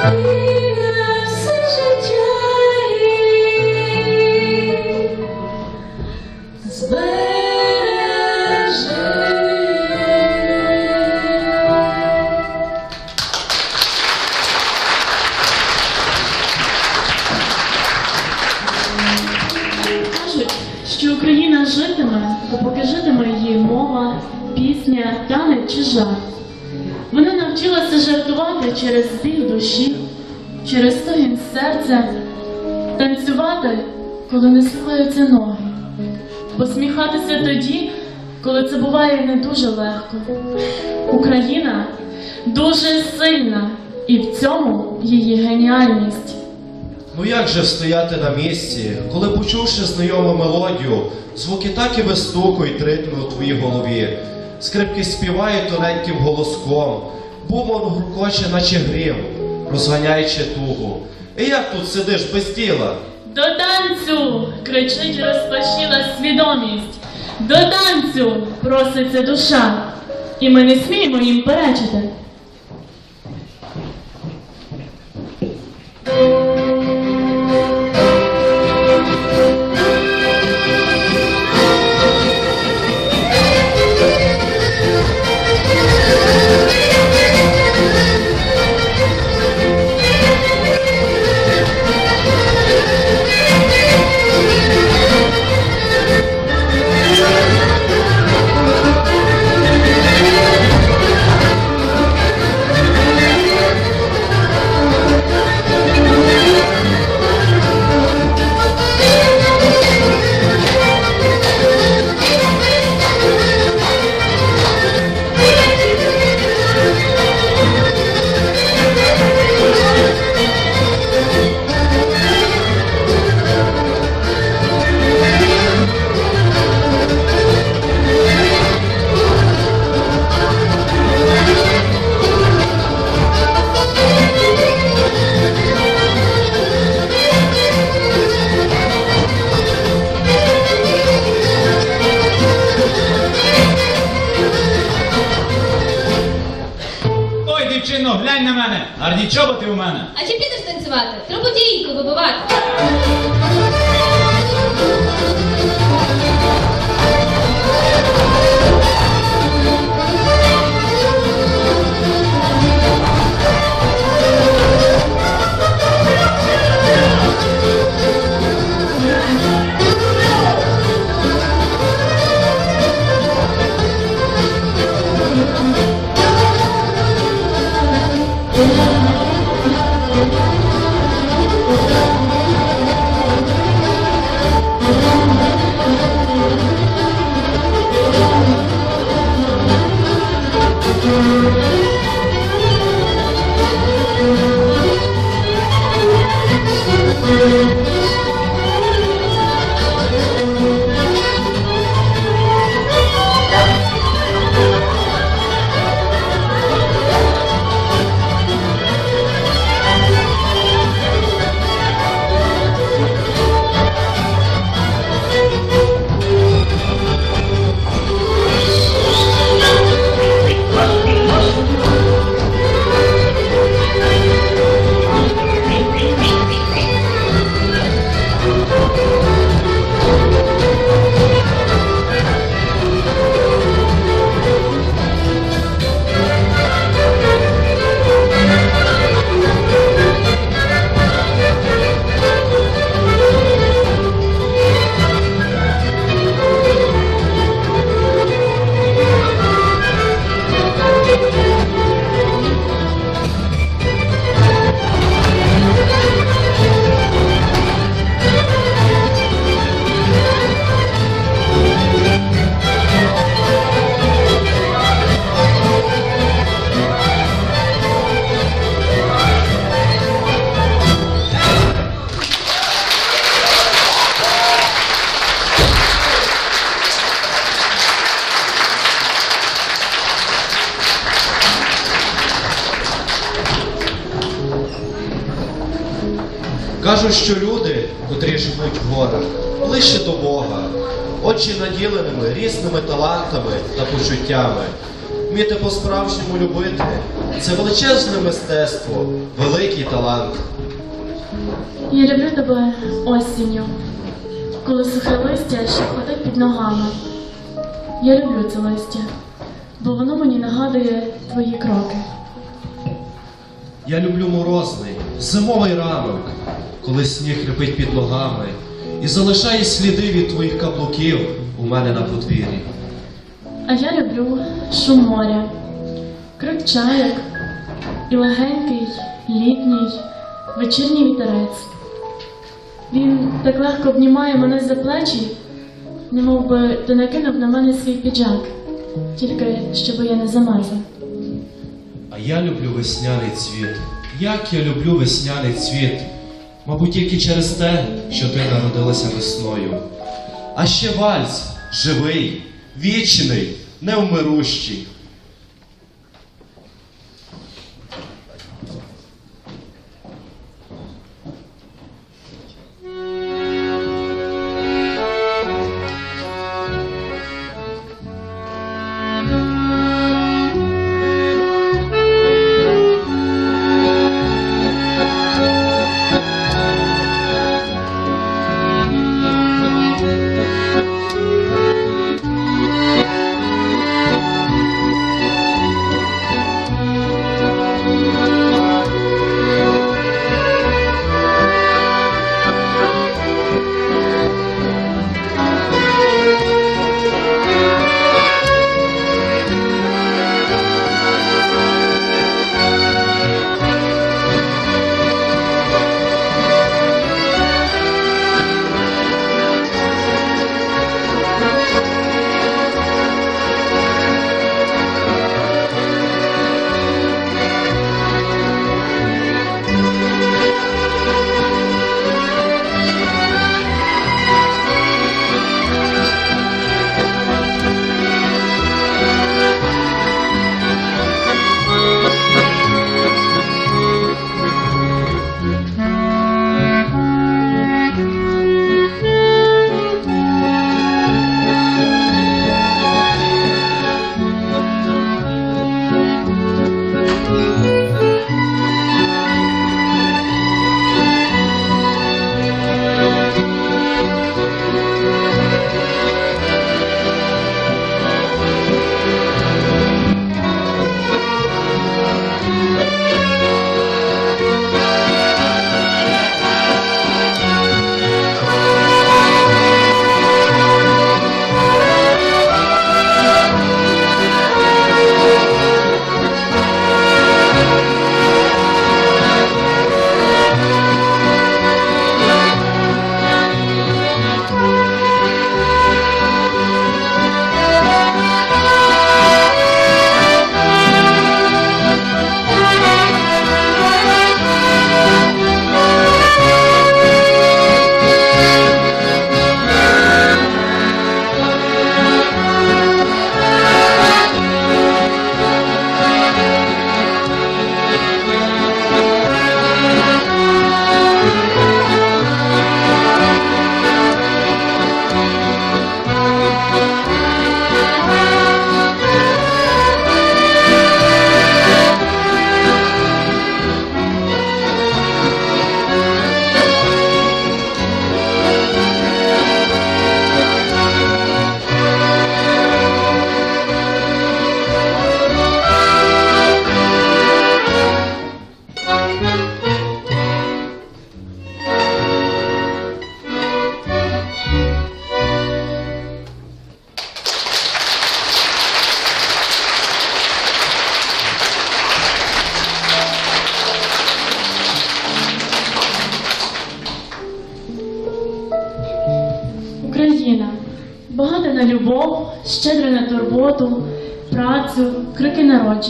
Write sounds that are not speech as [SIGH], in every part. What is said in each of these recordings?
Thank you. Серця, танцювати, коли не слухаються ноги, посміхатися тоді, коли це буває не дуже легко. Україна дуже сильна, і в цьому її геніальність. Ну як же стояти на місці, коли почувши знайому мелодію, звуки так і вистукують ритми у твоїй голові, скрипки співають тоненьким голоском, бумон гуркоче, наче грім, розганяючи тугу. І як тут сидиш без тіла? До танцю! кричить розпашіла свідомість. До танцю проситься душа. І ми не сміємо їм перечити. Кажуть, що люди, котрі живуть в горах, ближче до Бога, очі наділеними різними талантами та почуттями. Вміти по-справжньому любити це величезне мистецтво, великий талант. Я люблю тебе осінню, коли сухе листя ще ходить під ногами. Я люблю це листя, бо воно мені нагадує твої кроки. Я люблю морозний, зимовий ранок, коли сніг хрипить під ногами і залишає сліди від твоїх каблуків у мене на подвір'ї. А я люблю шум моря, крик чаяк і легенький літній вечірній вітерець. Він так легко обнімає мене за плечі, немов би ти накинув на мене свій піджак, тільки щоб я не замерзла. А я люблю весняний цвіт. Як я люблю весняний цвіт. Мабуть, тільки через те, що ти народилася весною. А ще вальс живий, вічний, невмирущий.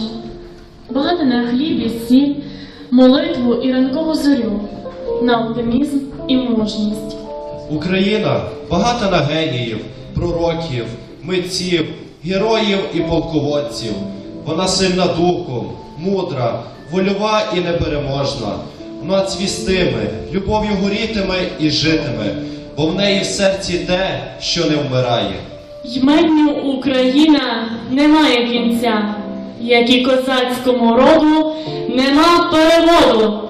Народження, багата на хліб і сіль, молитву і ранкову зорю, на оптимізм і мужність. Україна багата на геніїв, пророків, митців, героїв і полководців. Вона сильна духом, мудра, вольова і непереможна. Вона цвістиме, любов'ю горітиме і житиме, бо в неї в серці те, що не вмирає. Ймедню Україна не має кінця, як і козацькому роду нема переводу.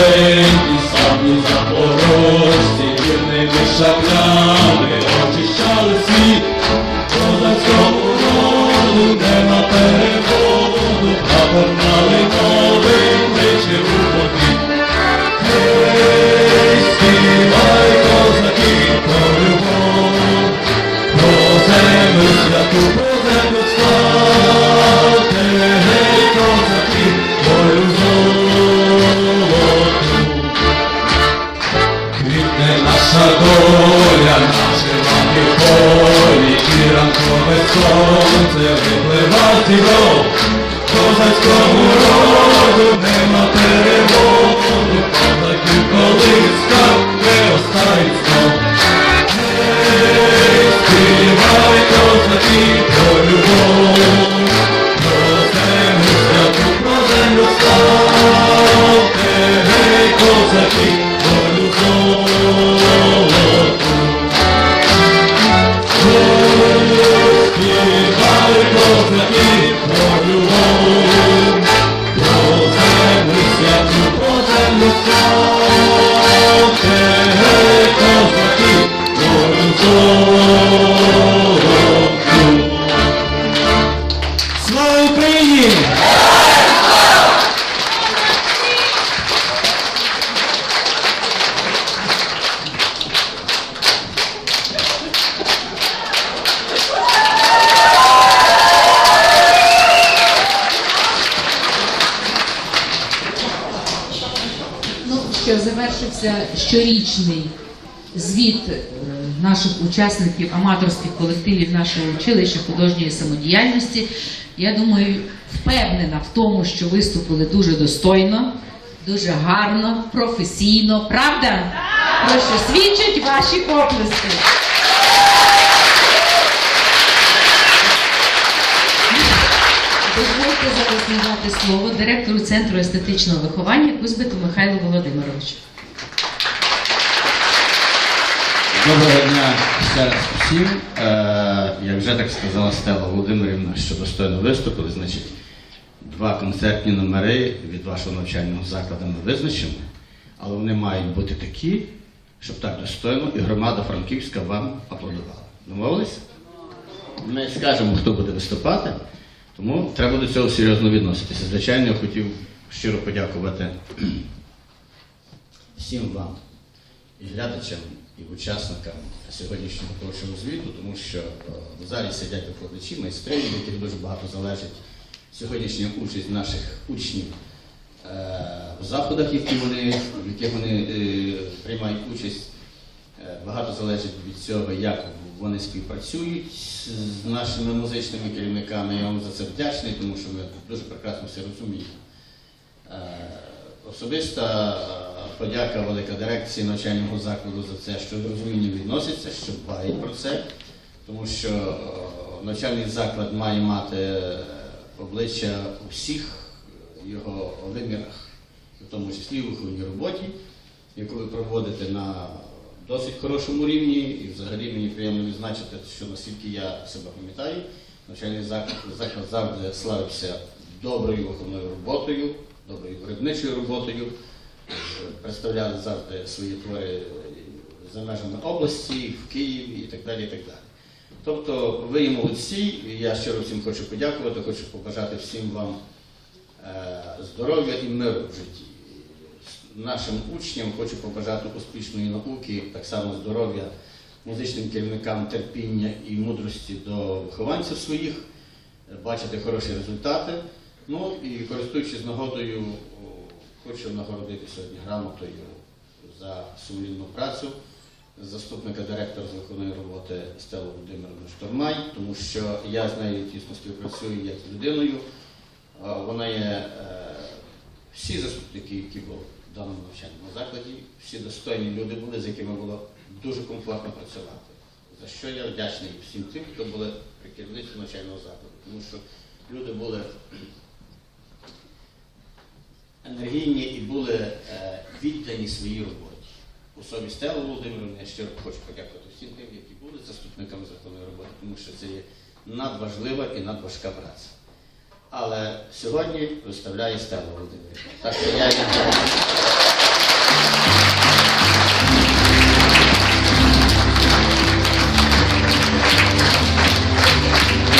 козаченьки, саблі запорожці, вірними шаблями Наша доля, щорічний звіт е, наших учасників аматорських колективів нашого училища художньої самодіяльності. Я думаю, впевнена в тому, що виступили дуже достойно, дуже гарно, професійно. Правда? Про що свідчать ваші оплески. Дозвольте зараз надати слово директору Центру естетичного виховання Кузбиту Михайлу Володимировичу. Доброго дня ще раз всім. Е, як вже так сказала Стелла Володимирівна, що достойно виступили, значить, два концертні номери від вашого навчального закладу ми визначимо, але вони мають бути такі, щоб так достойно і громада Франківська вам аплодувала. Домовились? Ми скажемо, хто буде виступати, тому треба до цього серйозно відноситися. Звичайно, я хотів щиро подякувати [CLEARS THROAT] всім вам і глядачам, і учасникам сьогоднішнього творчого звіту, тому що е, в залі сидять викладачі, майстри, від яких дуже багато залежить сьогоднішня участь наших учнів е, в заходах, які вони, в яких вони е, приймають участь. Багато залежить від цього, як вони співпрацюють з нашими музичними керівниками. Я вам за це вдячний, тому що ми дуже прекрасно все розуміємо. Особиста подяка велика дирекції навчального закладу за це, що з розумінням відноситься, що дбають про це, тому що е, навчальний заклад має мати е, обличчя у всіх його вимірах, в тому числі в виховній роботі, яку ви проводите на досить хорошому рівні, і взагалі мені приємно відзначити, що наскільки я себе пам'ятаю, навчальний заклад, заклад завжди славився доброю виховною роботою, доброю виробничою роботою, представляли завжди свої твори за межами області, в Києві і так далі. І так далі. Тобто ви є молодці, я щиро всім хочу подякувати, хочу побажати всім вам е, здоров'я і миру в житті. Нашим учням хочу побажати успішної науки, так само здоров'я, музичним керівникам терпіння і мудрості до вихованців своїх, бачити хороші результати. Ну і користуючись нагодою, хочу нагородити сьогодні грамотою за сумлінну працю заступника директора з виховної роботи Стеллу Володимировну Штормай, тому що я з нею тісно співпрацюю як з людиною, Вона є е, всі заступники, які були в даному навчальному закладі, всі достойні люди були, з якими було дуже комфортно працювати. За що я вдячний всім тим, хто були при керівництві навчального закладу, тому що люди були енергійні і були е, віддані своїй роботі. Особі Стелли Володимирівни я щиро хочу подякувати всім тим, які були заступниками законної роботи, тому що це є надважлива і надважка праця. Але сьогодні виставляє Стелла Володимирівна. Так що я.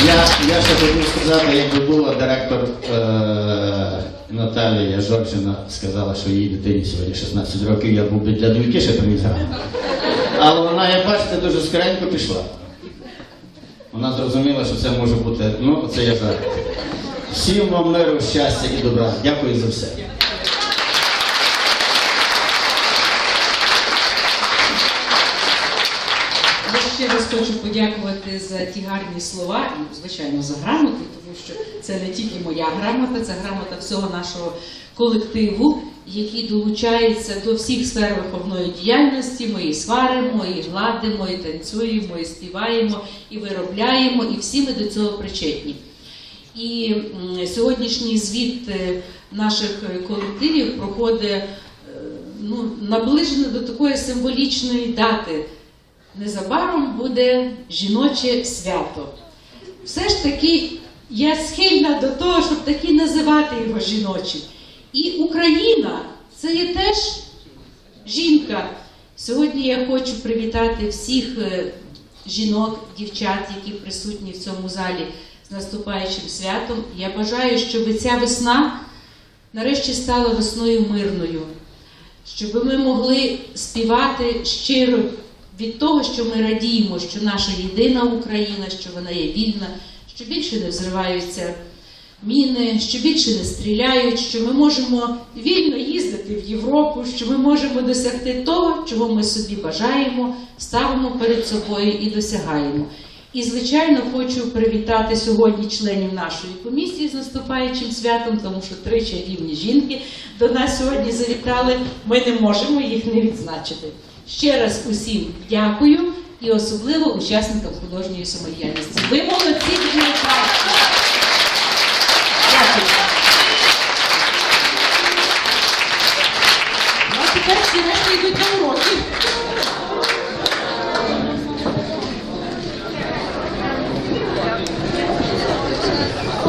Я, я ще хотів сказати, якби була директор е, Наталія Жоржина сказала, що її дитині сьогодні 16 років, я був би для доньки ще грамоту. Але вона, як бачите, дуже скоренько пішла. Вона зрозуміла, що це може бути, ну, це я зараз. Всім вам миру, щастя і добра. Дякую за все. Я раз хочу подякувати за ті гарні слова і, звичайно, за грамоту, тому що це не тільки моя грамота, це грамота всього нашого колективу, який долучається до всіх сфер виховної діяльності. Ми і сваримо, і гладимо, і танцюємо, і співаємо, і виробляємо, і всі ми до цього причетні. І сьогоднішній звіт е, наших колективів проходить е, ну, наближено до такої символічної дати. Незабаром буде жіноче свято. Все ж таки я схильна до того, щоб таки називати його жіночим. І Україна це є теж жінка. Сьогодні я хочу привітати всіх е, жінок, дівчат, які присутні в цьому залі з наступаючим святом. Я бажаю, щоб ця весна нарешті стала весною мирною, щоб ми могли співати щиро від того, що ми радіємо, що наша єдина Україна, що вона є вільна, що більше не взриваються міни, що більше не стріляють, що ми можемо вільно їздити в Європу, що ми можемо досягти того, чого ми собі бажаємо, ставимо перед собою і досягаємо. І, звичайно, хочу привітати сьогодні членів нашої комісії з наступаючим святом, тому що три чарівні жінки до нас сьогодні завітали. Ми не можемо їх не відзначити. Ще раз усім дякую і особливо учасникам художньої самодіяльності. Ви молодці, найкращі.